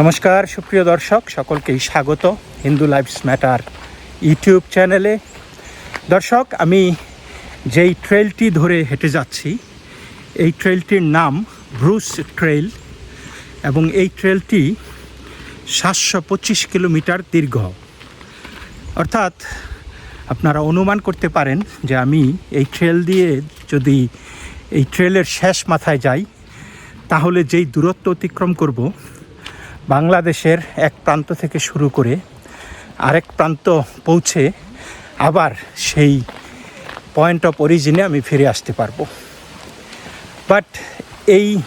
নমস্কার, সুপ্রিয় দর্শক, সকলকেই স্বাগত হিন্দু লাইফস ম্যাটার ইউটিউব চ্যানেলে। দর্শক, আমি যেই ট্রেলটি ধরে হেঁটে যাচ্ছি, এই ট্রেলটির নাম ব্রুস ট্রেল এবং এই ট্রেলটি সাতশো পঁচিশ কিলোমিটার দীর্ঘ। অর্থাৎ আপনারা অনুমান করতে পারেন যে আমি এই ট্রেল দিয়ে যদি এই ট্রেলের শেষ মাথায় যাই, তাহলে যেই দূরত্ব অতিক্রম করব বাংলাদেশের এক প্রান্ত থেকে শুরু করে আরেক প্রান্ত পৌঁছে আবার সেই পয়েন্ট অফ অরিজিনে আমি ফিরে আসতে পারব। বাট এই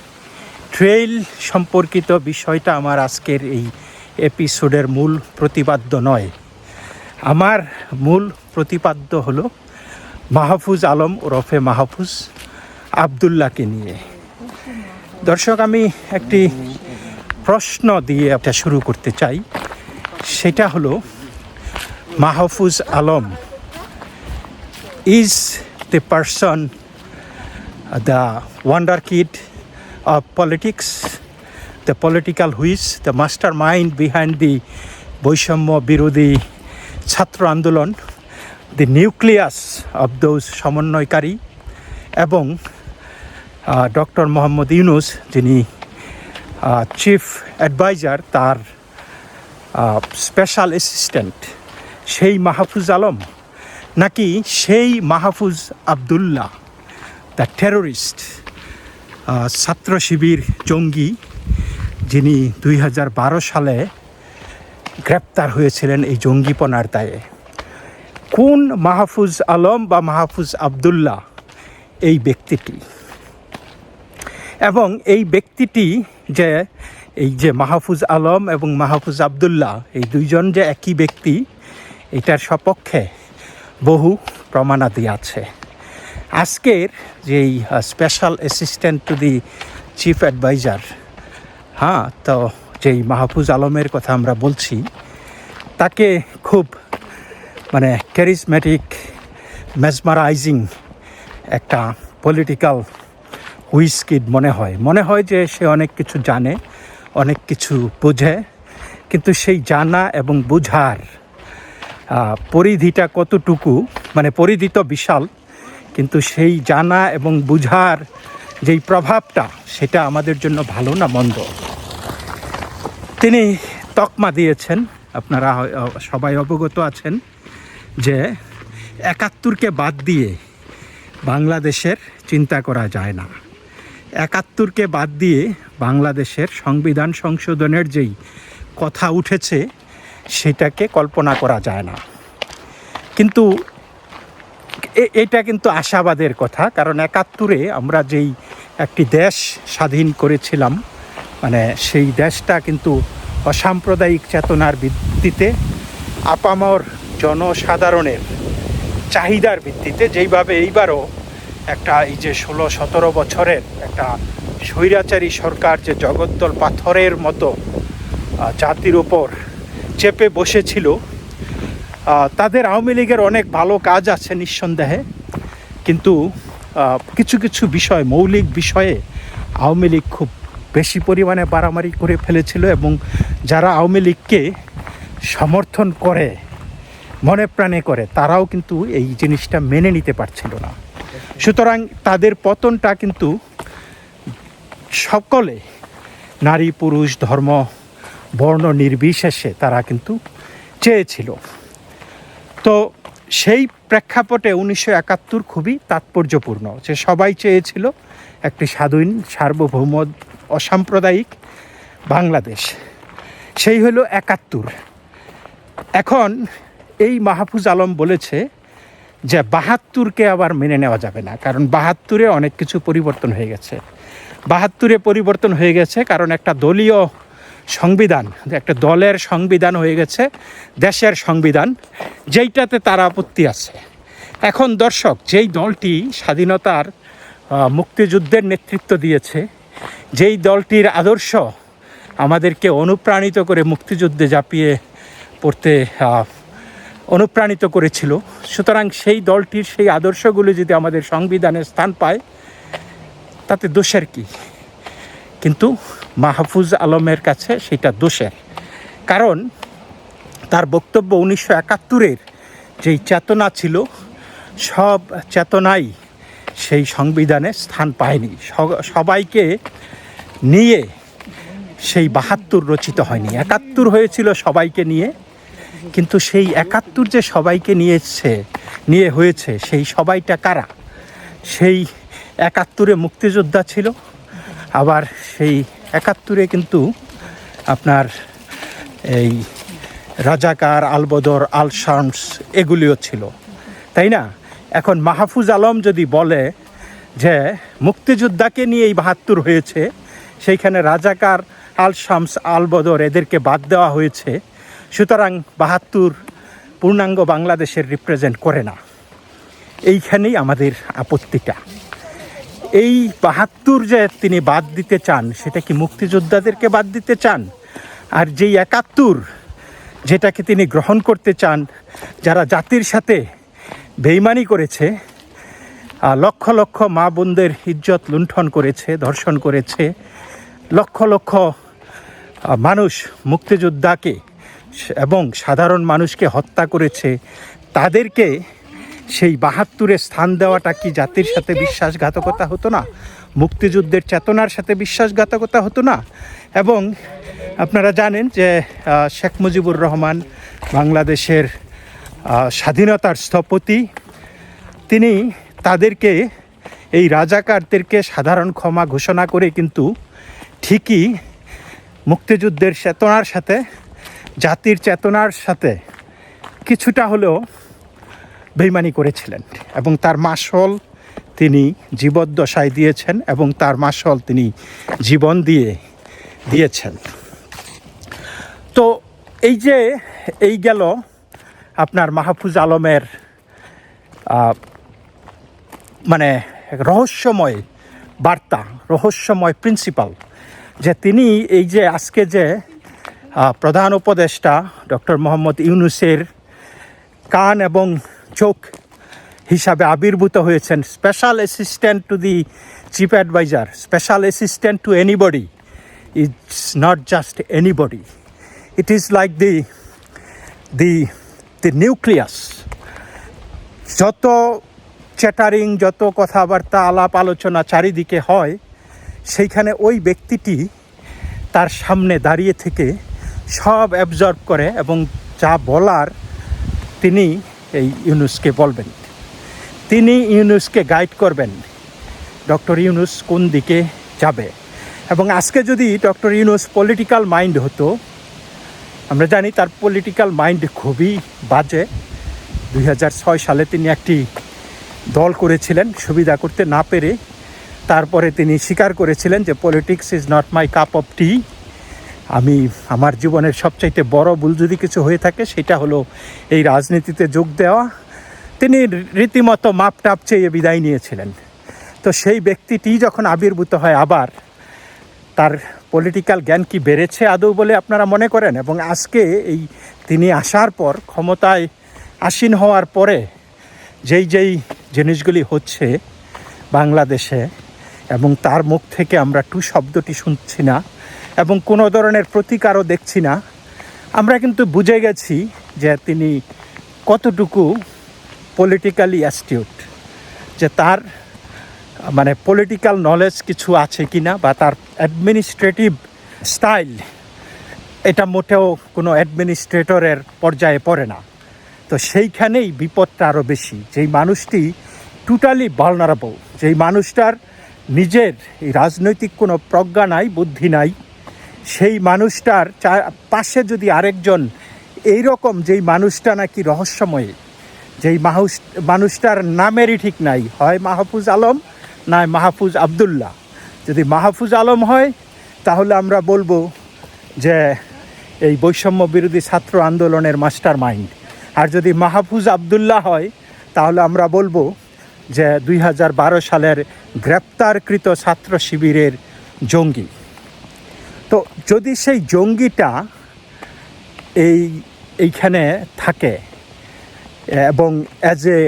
ট্রেইল সম্পর্কিত বিষয়টা আমার আজকের এই এপিসোডের মূল প্রতিপাদ্য নয়। আমার মূল প্রতিপাদ্য হলো মাহফুজ আলম ওরফে মাহফুজ আবদুল্লাহকে নিয়ে। দর্শক, আমি একটি প্রশ্ন দিয়ে একটা শুরু করতে চাই। সেটা হলো, Mahfuz Alam is the person the wonder kid of politics the political who's the mastermind behind the বৈষম্য বিরোধী ছাত্র আন্দোলন দি নিউক্লিয়াস অব দোজ সমন্বয়কারী এবং ডক্টর মোহাম্মদ ইউনুস যিনি চিফ অ্যাডভাইজার তার স্পেশাল অ্যাসিস্ট্যান্ট সেই মাহফুজ আলম, নাকি সেই মাহফুজ আবদুল্লাহ দ্য টেরোরিস্ট ছাত্র শিবির জঙ্গি, যিনি দুই হাজার বারো সালে গ্রেপ্তার হয়েছিলেন এই জঙ্গিপনার দায়ে। কোন মাহফুজ আলম বা মাহফুজ আবদুল্লাহ এই ব্যক্তিটি? এবং এই ব্যক্তিটি যে, এই যে মাহফুজ আলম এবং মাহফুজ আবদুল্লাহ, এই দুইজন যে একই ব্যক্তি, এটার সপক্ষে বহু প্রমাণাদি আছে। আজকের যেই special assistant to the chief adviser হ্যাঁ তো যেই মাহফুজ আলমের কথা আমরা বলছি, তাকে খুব মানে ক্যারিসমেটিক মেজমারাইজিং একটা পলিটিক্যাল হুইস্কিড মনে হয়। মনে হয় যে সে অনেক কিছু জানে, অনেক কিছু বোঝে, কিন্তু সেই জানা এবং বোঝার পরিধিটা কতটুকু মানে পরিধি তো বিশাল, কিন্তু সেই জানা এবং বুঝার যেই প্রভাবটা, সেটা আমাদের জন্য ভালো না মন্দ? তিনি তকমা দিয়েছেন, আপনারা সবাই অবগত আছেন, যে একাত্তরকে বাদ দিয়ে বাংলাদেশের চিন্তা করা যায় না। একাত্তরকে বাদ দিয়ে বাংলাদেশের সংবিধান সংশোধনের যেই কথা উঠেছে, সেটাকে কল্পনা করা যায় না। কিন্তু এটা কিন্তু আশাবাদের কথা, কারণ একাত্তরে আমরা যেই একটি দেশ স্বাধীন করেছিলাম মানে সেই দেশটা কিন্তু অসাম্প্রদায়িক চেতনার ভিত্তিতে আপামর জনসাধারণের চাহিদার ভিত্তিতে যেইভাবে এইবারও একটা এই যে ষোলো, সতেরো বছরের একটা স্বৈরাচারী সরকার যে জগদ্দল পাথরের মতো জাতির ওপর চেপে বসেছিল তাদের আওয়ামী লীগের অনেক ভালো কাজ আছে নিঃসন্দেহে, কিন্তু কিছু কিছু বিষয়, মৌলিক বিষয়ে আওয়ামী লীগ খুব বেশি পরিমাণে বাড়ামারি করে ফেলেছিল এবং যারা আওয়ামী লীগকে সমর্থন করে, মনে প্রাণে করে, তারাও কিন্তু এই জিনিসটা মেনে নিতে পারছিল না। সুতরাং তাদের পতনটা কিন্তু সকলে, নারী, পুরুষ, ধর্ম, বর্ণ নির্বিশেষে তারা কিন্তু চেয়েছিল। তো সেই প্রেক্ষাপটে উনিশশো একাত্তর খুবই তাৎপর্যপূর্ণ যে সবাই চেয়েছিল একটি স্বাধীন সার্বভৌম অসাম্প্রদায়িক বাংলাদেশ। সেই হলো একাত্তর। এখন এই মাহফুজ আলম বলেছে যে বাহাত্তরকে আবার মেনে নেওয়া যাবে না, কারণ বাহাত্তরে অনেক কিছু পরিবর্তন হয়ে গেছে। বাহাত্তরে পরিবর্তন হয়ে গেছে কারণ একটা দলীয় সংবিধান, একটা দলের সংবিধান হয়ে গেছে, দেশের সংবিধান, যেইটাতে তার আপত্তি আছে। এখন দর্শক, যেই দলটি স্বাধীনতার মুক্তিযুদ্ধের নেতৃত্ব দিয়েছে, যেই দলটির আদর্শ আমাদেরকে অনুপ্রাণিত করে মুক্তিযুদ্ধে ঝাঁপিয়ে পড়তে অনুপ্রাণিত করেছিল। সুতরাং সেই দলটির সেই আদর্শগুলো যদি আমাদের সংবিধানে স্থান পায়, তাতে দোষের কি? কিন্তু মাহফুজ আলমের কাছে সেটা দোষের। কারণ তার বক্তব্য উনিশশো একাত্তরের যেই চেতনা ছিল, সব চেতনাই সেই সংবিধানে স্থান পায়নি। সবাইকে নিয়ে সেই বাহাত্তর রচিত হয়নি। একাত্তর হয়েছিল সবাইকে নিয়ে। কিন্তু সেই একাত্তর যে সবাইকে নিয়েছে, নিয়ে হয়েছে, সেই সবাইটা কারা? সেই একাত্তরে মুক্তিযোদ্ধা ছিল, আবার সেই একাত্তরে কিন্তু আপনার এই রাজাকার আলবদর আল শামস এগুলিও ছিল। তাই না? এখন মাহফুজ আলম যদি বলে যে মুক্তিযোদ্ধাকে নিয়ে এই বাহাত্তর হয়েছে, সেইখানে রাজাকার আল শামস আল বদর এদেরকে বাদ দেওয়া হয়েছে সুতরাং বাহাত্তর পূর্ণাঙ্গ বাংলাদেশের রিপ্রেজেন্ট করে না। এইখানেই আমাদের আপত্তিটা। এই বাহাত্তর যে তিনি বাদ দিতে চান, সেটা কি মুক্তিযোদ্ধাদেরকে বাদ দিতে চান? আর যেই একাত্তর যেটাকে তিনি গ্রহণ করতে চান, যারা জাতির সাথে বেইমানি করেছে লক্ষ লক্ষ মা বোনদের ইজ্জত লুণ্ঠন করেছে, ধর্ষণ করেছে, লক্ষ লক্ষ মানুষ মুক্তিযোদ্ধাকে এবং সাধারণ মানুষকে হত্যা করেছে, তাদেরকে সেই বাহাত্তরে স্থান দেওয়াটা কি জাতির সাথে বিশ্বাসঘাতকতা হতো না? মুক্তিযুদ্ধের চেতনার সাথে বিশ্বাসঘাতকতা হতো না? এবং আপনারা জানেন যে শেখ মুজিবুর রহমান বাংলাদেশের স্বাধীনতার স্থপতি। তিনি তাদেরকে, এই রাজাকারদেরকে সাধারণ ক্ষমা ঘোষণা করে কিন্তু ঠিকই মুক্তিযুদ্ধের চেতনার সাথে জাতির চেতনার সাথে কিছুটা হলেও বেইমানি করেছিলেন এবং তার মাসল তিনি জীবদ্দশায় দিয়েছেন এবং তার মাসল তিনি জীবন দিয়ে দিয়েছেন। তো এই যে এই গেল আপনার মাহফুজ আলমের মানে রহস্যময় বার্তা, রহস্যময় প্রিন্সিপাল যে তিনি এই যে আজকে যে প্রধান উপদেষ্টা ডক্টর মোহাম্মদ ইউনুসের কান এবং চোখ হিসাবে আবির্ভূত হয়েছেন। Special assistant to the chief adviser special assistant to anybody it's not just anybody it is like the the the nucleus যত চ্যাটারিং যত কথাবার্তা, আলাপ আলোচনা চারিদিকে হয়, সেইখানে ওই ব্যক্তিটি তার সামনে দাঁড়িয়ে থেকে সব অ্যাবজর্ব করে এবং যা বলার তিনি এই ইউনুসকে বলবেন। তিনি ইউনুসকে গাইড করবেন, ডক্টর ইউনুস কোন দিকে যাবে? এবং আজকে যদি ডক্টর ইউনুস পলিটিক্যাল মাইন্ড হতো, আমরা জানি তার পলিটিক্যাল মাইন্ড খুবই বাজে। দুই হাজার ছয় সালে তিনি একটি দল করেছিলেন, সুবিধা করতে না পেরে। তারপরে তিনি স্বীকার করেছিলেন যে politics is not my cup of tea আমি আমার জীবনের সবচাইতে বড় ভুল যদি কিছু হয়ে থাকে, সেটা হলো এই রাজনীতিতে যোগ দেওয়া। তিনি রীতিমতো মাপ টাপ চেয়ে বিদায় নিয়েছিলেন। তো সেই ব্যক্তিটি যখন আবির্ভূত হয় আবার, তার পলিটিক্যাল জ্ঞান কি বেড়েছে আদৌ বলে আপনারা মনে করেন? এবং আজকে এই তিনি আসার পর, ক্ষমতায় আসীন হওয়ার পরে যেই যেই জিনিসগুলি হচ্ছে বাংলাদেশে, এবং তার মুখ থেকে আমরা টু শব্দটি শুনছি না এবং কোনো ধরনের প্রতিকারও দেখছি না। আমরা কিন্তু বুঝে গেছি যে তিনি কতটুকু পলিটিক্যালি অ্যাস্টিউট যে তার মানে পলিটিক্যাল নলেজ কিছু আছে কি না বা তার অ্যাডমিনিস্ট্রেটিভ স্টাইল এটা মোটেও কোনো অ্যাডমিনিস্ট্রেটরের পর্যায়ে পড়ে না। তো সেইখানেই বিপদটা আরও বেশি, যেই মানুষটি টোটালি ভালনারাবল যেই মানুষটার নিজের এই রাজনৈতিক কোনো প্রজ্ঞা নাই, বুদ্ধি নাই সেই মানুষটার পাশে যদি আরেকজন এই রকম যেই মানুষটা নাকি রহস্যময়, যেই মাহুস মানুষটার নামেরই ঠিক নাই। হয় মাহফুজ আলম নয় মাহফুজ আবদুল্লাহ। যদি মাহফুজ আলম হয়, তাহলে আমরা বলব যে এই বৈষম্য বিরোধী ছাত্র আন্দোলনের মাস্টার মাইন্ড আর যদি মাহফুজ আবদুল্লাহ হয়, তাহলে আমরা বলব যে দুই হাজার বারো সালের গ্রেপ্তারকৃত ছাত্র শিবিরের জঙ্গি। তো যদি সেই জঙ্গিটা এই, এইখানে থাকে, এবং as a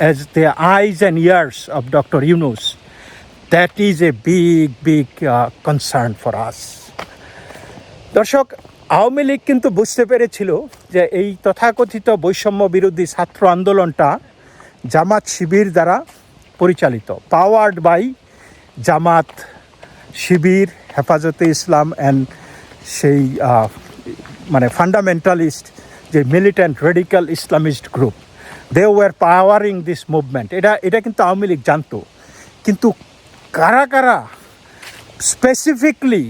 as the eyes and ears of doctor Yunus that is a big big concern for us দর্শক, আওয়ামী লীগ কিন্তু বুঝতে পেরেছিল যে এই তথাকথিত বৈষম্য বিরোধী ছাত্র আন্দোলনটা জামাত শিবির দ্বারা পরিচালিত পাওয়ার্ড বাই জামাত শিবির হেফাজতে ইসলাম অ্যান্ড সেই মানে ফান্ডামেন্টালিস্ট যে militant radical Islamist group they were powering this movement এটা এটা কিন্তু আওয়ামী লীগ জানতো। কিন্তু কারা কারা স্পেসিফিকলি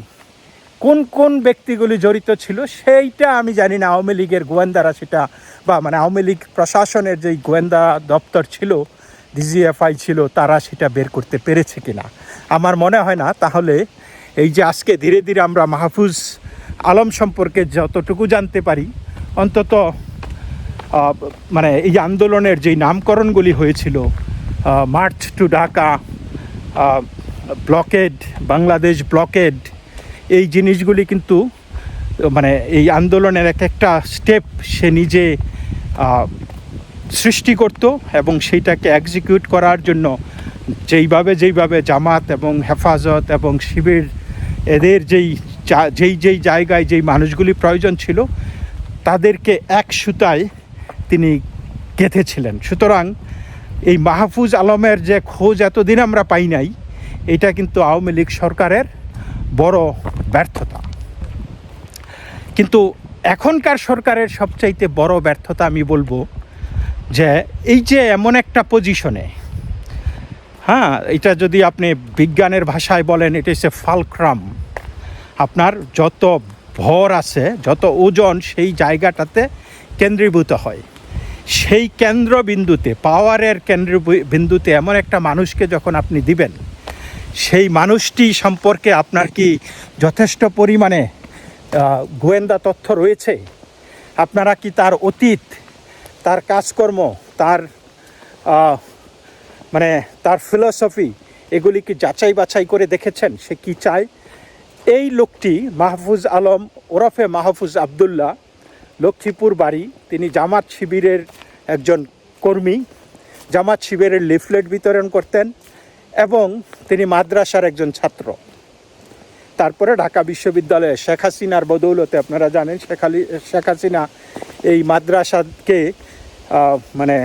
কোন কোন ব্যক্তিগুলি জড়িত ছিল, সেইটা আমি জানি না। আওয়ামী লীগের গোয়েন্দারা সেটা, বা মানে আওয়ামী লীগ প্রশাসনের যেই গোয়েন্দা দপ্তর ছিল ডিজিএফআই ছিল, তারা সেটা বের করতে পেরেছে কিনা। আমার মনে হয় না। তাহলে এই যে আজকে ধীরে ধীরে আমরা মাহফুজ আলম সম্পর্কে যতটুকু জানতে পারি, অন্তত মানে এই আন্দোলনের যেই নামকরণগুলি হয়েছিল march to Dhaka blockade, Bangladesh blockade, এই জিনিসগুলি কিন্তু মানে এই আন্দোলনের এক একটা স্টেপ সে নিজে সৃষ্টি করত এবং সেইটাকে এক্সিকিউট করার জন্য যেইভাবে যেইভাবে জামাত এবং হেফাজত এবং শিবির এদের যেই যেই যেই জায়গায় যেই মানুষগুলি প্রয়োজন ছিল, তাদেরকে এক সুতায় তিনি গেঁথেছিলেন। সুতরাং এই মাহফুজ আলমের যে খোঁজ এতদিন আমরা পাই নাই, এটা কিন্তু আওয়ামী লীগ সরকারের বড় ব্যর্থতা। কিন্তু এখনকার সরকারের সবচাইতে বড় ব্যর্থতা আমি বলব যে, এই যে এমন একটা পজিশনে হ্যাঁ এটা যদি আপনি বিজ্ঞানের ভাষায় বলেন এটা হচ্ছে ফালক্রাম আপনার যত ভর আছে, যত ওজন সেই জায়গাটাতে কেন্দ্রীভূত হয়। সেই কেন্দ্রবিন্দুতে, পাওয়ারের কেন্দ্র বিন্দুতে এমন একটা মানুষকে যখন আপনি দিবেন, সেই মানুষটি সম্পর্কে আপনার কি যথেষ্ট পরিমাণে গোয়েন্দা তথ্য রয়েছে? আপনারা কি তার অতীত, তার কাজকর্ম, তার মানে তার ফিলসফি এগুলি কি যাচাই বাছাই করে দেখেছেন, সে কি চায়? এই লোকটি মাহফুজ আলম ওরফে মাহফুজ আবদুল্লাহ লক্ষ্মীপুর বাড়ি। তিনি জামাত শিবিরের একজন কর্মী। জামাত শিবিরের লিফলেট বিতরণ করতেন এবং তিনি মাদ্রাসার একজন ছাত্র। তারপরে ঢাকা বিশ্ববিদ্যালয়ে শেখ হাসিনার বদৌলতে, আপনারা জানেন, শেখ আলী, শেখ হাসিনা এই মাদ্রাসাকে মানে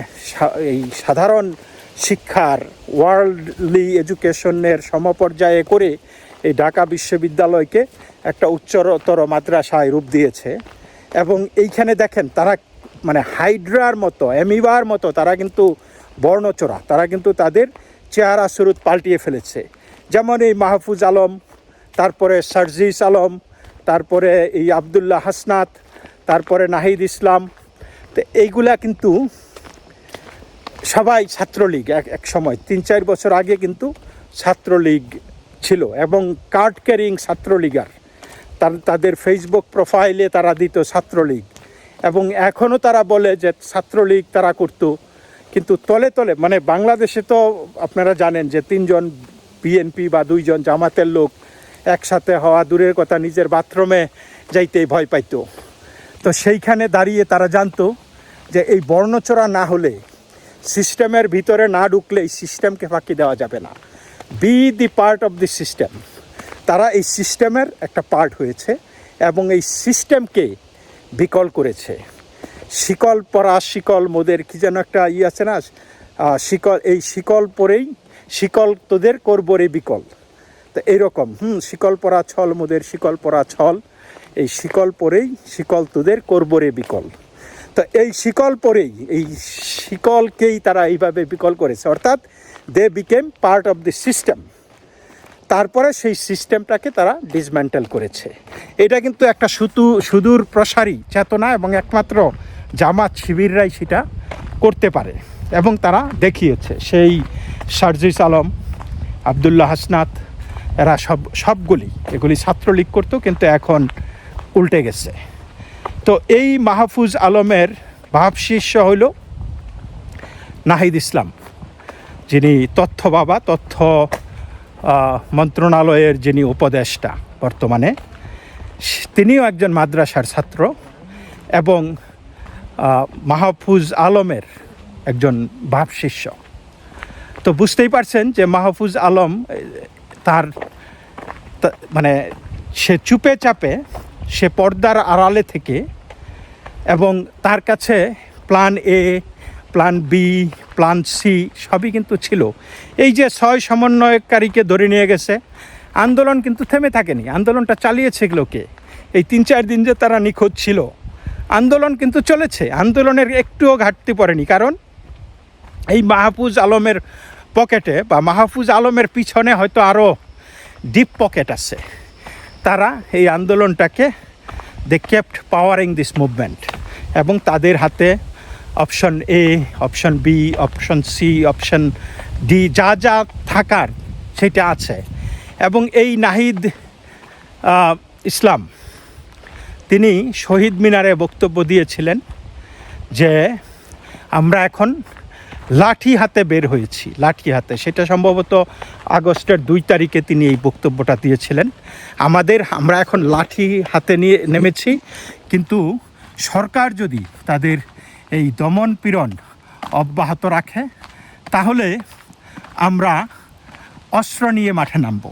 এই সাধারণ শিক্ষার ওয়ার্ল্ডলি এডুকেশনের সমপর্যায়ে করে এই ঢাকা বিশ্ববিদ্যালয়কে একটা উচ্চতর মাদ্রাসায় রূপ দিয়েছে। এবং এইখানে দেখেন, তারা মানে হাইড্রার মতো অ্যামিবার মতো, তারা কিন্তু বর্ণচোরা, তারা কিন্তু তাদের চেহারা সুরুত পাল্টিয়ে ফেলেছে। যেমন এই মাহফুজ আলম, তারপরে সার্জিস আলম, তারপরে এই আবদুল্লাহ হাসনাত, তারপরে নাহিদ ইসলাম, তো এইগুলা কিন্তু সবাই ছাত্রলীগ এক এক সময়, তিন চার বছর আগে কিন্তু ছাত্রলীগ ছিল এবং কার্ড ক্যারিং ছাত্রলীগার। তার তাদের ফেসবুক প্রোফাইলে তারা দিত ছাত্রলীগ। এবং এখনও তারা বলে যে ছাত্রলীগ তারা করতো। কিন্তু তলে তলে মানে বাংলাদেশে তো আপনারা জানেন যে তিনজন বিএনপি বা দুইজন জামাতের লোক একসাথে হওয়া দূরের কথা, নিজের বাথরুমে যাইতেই ভয় পাইতো। তো সেইখানে দাঁড়িয়ে তারা জানতো যে এই বর্ণচোরা না হলে সিস্টেমের ভিতরে না ঢুকলে এই সিস্টেমকে ফাঁকি দেওয়া যাবে না। Be the part of the system তারা এই সিস্টেমের একটা পার্ট হয়েছে এবং এই সিস্টেমকে বিকল করেছে। শিকল পরা শিকল মোদের কি যেন একটা ই আছে না শিকল, এই শিকল পরেই শিকল তোদের করব রে বিকল। তো এইরকম হুম, শিকল পরা ছল মোদের শিকল পরা ছল, এই শিকল পরেই শিকল তোদের করব রে বিকল। তো এই শিকল পরেই, এই শিকলকেই তারা এইভাবে বিকল করেছে। অর্থাৎ they became part of the system তারপরে সেই সিস্টেমটাকে তারা ডিসম্যান্টেল করেছে। এটা কিন্তু একটা সুতু, সুদূর প্রসারী, চেতনা এবং একমাত্র জামাত শিবিররাই সেটা করতে পারে এবং তারা দেখিয়েছে। সেই সার্জিস আলম, আবদুল্লাহ হাসনাত, এরা সব, সবগুলি, এগুলি ছাত্রলীগ করতো, কিন্তু এখন উল্টে গেছে। তো এই মাহফুজ আলমের ভাবশিষ্য হইল নাহিদ ইসলাম। যিনি তথ্য বাবা, তথ্য মন্ত্রণালয়ের যিনি উপদেষ্টা বর্তমানে, তিনিও একজন মাদ্রাসার ছাত্র এবং মাহফুজ আলমের একজন ভাবশিষ্য তো বুঝতেই পারছেন যে মাহফুজ আলম তার মানে সে চুপে চাপে সে পর্দার আড়ালে থেকে এবং তার কাছে plan A plan B plan C সবই কিন্তু ছিল। এই যে ছয় সমন্বয়কারীকে ধরে নিয়ে গেছে, আন্দোলন কিন্তু থেমে থাকেনি। আন্দোলনটা চালিয়েছে এগুলোকে এই তিন চার দিন যে তারা নিখোঁজ ছিল, আন্দোলন কিন্তু চলেছে। আন্দোলনের একটুও ঘাটতি পড়েনি। কারণ এই মাহফুজ আলমের পকেটে বা মাহফুজ আলমের পিছনে হয়তো আরও ডিপ পকেট আছে। তারা এই আন্দোলনটাকে they kept powering this movement এবং তাদের হাতে option A option B option C option D যা যা থাকার সেটা আছে। এবং এই নাহিদ ইসলাম, তিনি শহীদ মিনারে বক্তব্য দিয়েছিলেন যে আমরা এখন লাঠি হাতে বের হয়েছি, লাঠি হাতে। সেটা সম্ভবত আগস্টের দুই তারিখে তিনি এই বক্তব্যটা দিয়েছিলেন। আমাদের, আমরা এখন লাঠি হাতে নিয়ে নেমেছি, কিন্তু সরকার যদি তাদের এই দমন পীড়ন অব্যাহত রাখে, তাহলে আমরা অস্ত্র নিয়ে মাঠে নামব।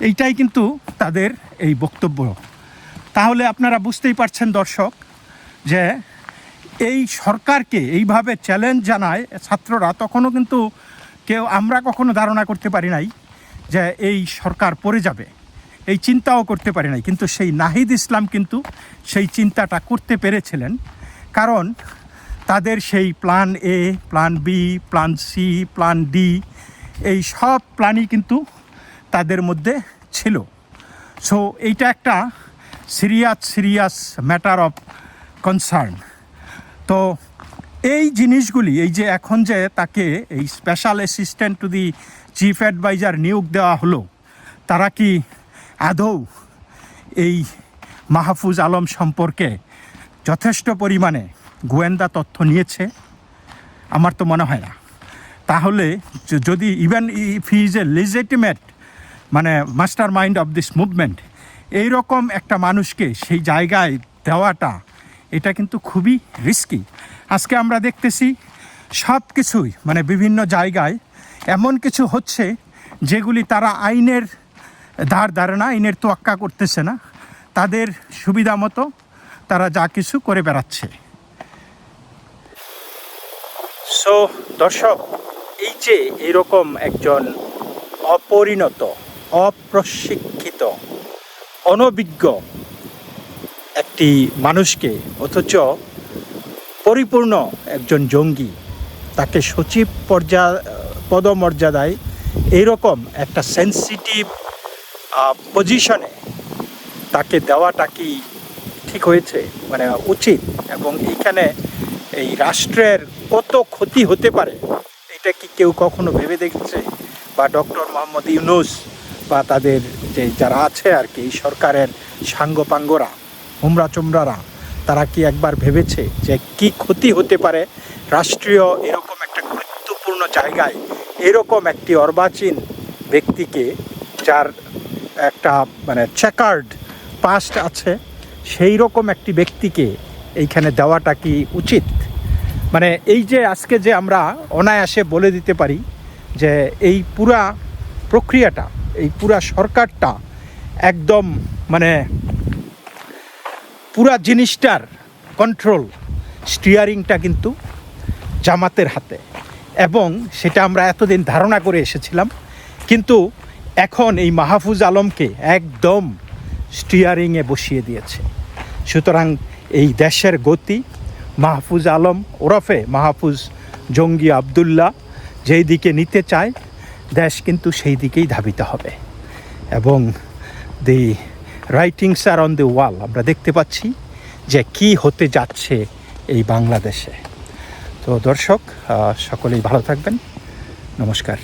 এইটাই কিন্তু তাদের এই বক্তব্য। তাহলে আপনারা বুঝতেই পারছেন দর্শক, যে এই সরকারকে এইভাবে চ্যালেঞ্জ জানায় ছাত্ররা, তখনও কিন্তু কেউ, আমরা কখনো ধারণা করতে পারি নাই যে এই সরকার পড়ে যাবে। এই চিন্তাও করতে পারি নাই। কিন্তু সেই নাহিদ ইসলাম কিন্তু সেই চিন্তাটা করতে পেরেছিলেন। কারণ তাদের সেই plan A plan B plan C plan D এই সব প্ল্যানই কিন্তু তাদের মধ্যে ছিল। সো এইটা একটা serious serious matter of concern তো এই জিনিসগুলি, এই যে এখন যে তাকে এই special assistant to the chief adviser নিয়োগ দেওয়া হলো, তারা কি আদৌ এই মাহফুজ আলম সম্পর্কে যথেষ্ট পরিমাণে গোয়েন্দা তথ্য নিয়েছে? আমার তো মনে হয় না। তাহলে যদি even if he is a legitimate মানে master mind of this movement এইরকম একটা মানুষকে সেই জায়গায় দেওয়াটা এটা কিন্তু খুবই রিস্কি আজকে আমরা দেখতেছি সব কিছুই মানে বিভিন্ন জায়গায় এমন কিছু হচ্ছে যেগুলি তারা আইনের ধার ধারে না, আইনের তোয়াক্কা করতেছে না। তাদের সুবিধা মতো তারা যা কিছু করে বেড়াচ্ছে। সো দর্শক, এই যে এরকম একজন অপরিণত, অপ্রশিক্ষিত, অনভিজ্ঞ একটি মানুষকে অথচ পরিপূর্ণ একজন জঙ্গি। তাকে সচিব পর্যা, পদমর্যাদায় এইরকম একটা সেন্সিটিভ পজিশনে তাকে দেওয়াটা কি ঠিক হয়েছে? মানে উচিত? এবং এইখানে এই রাষ্ট্রের কত ক্ষতি হতে পারে, এটা কি কেউ কখনো ভেবে দেখেছে? বা ডক্টর মোহাম্মদ ইউনুস বা তাদের যে, যারা আছে আর কি সরকারের সাঙ্গপাঙ্গরা। হুমরা চুমরারা তারা কি একবার ভেবেছে যে কি ক্ষতি হতে পারে? রাষ্ট্রীয় এরকম একটা গুরুত্বপূর্ণ জায়গায় এরকম একটি অর্বাচীন ব্যক্তিকে যার একটা মানে চেকার্ড পাস্ট আছে সেই রকম একটি ব্যক্তিকে এইখানে দেওয়াটা কি উচিত? মানে এই যে আজকে যে আমরা অনায়াসে বলে দিতে পারি যে এই পুরা প্রক্রিয়াটা, এই পুরা সরকারটা একদম মানে পুরা জিনিসটার কন্ট্রোল স্টিয়ারিংটা কিন্তু জামাতের হাতে। এবং সেটা আমরা এতদিন ধারণা করে এসেছিলাম, কিন্তু এখন এই মাহফুজ আলমকে একদম স্টিয়ারিংয়ে বসিয়ে দিয়েছে। সুতরাং এই দেশের গতি, মাহফুজ আলম ওরফে মাহফুজ জঙ্গি আবদুল্লাহ যেই দিকে নিতে চায়, দেশ কিন্তু সেই দিকেই ধাবিত হবে। এবং the writings are on the wall আমরা দেখতে পাচ্ছি যে কি হতে যাচ্ছে এই বাংলাদেশে। তো দর্শক সকলেই ভালো থাকবেন। নমস্কার।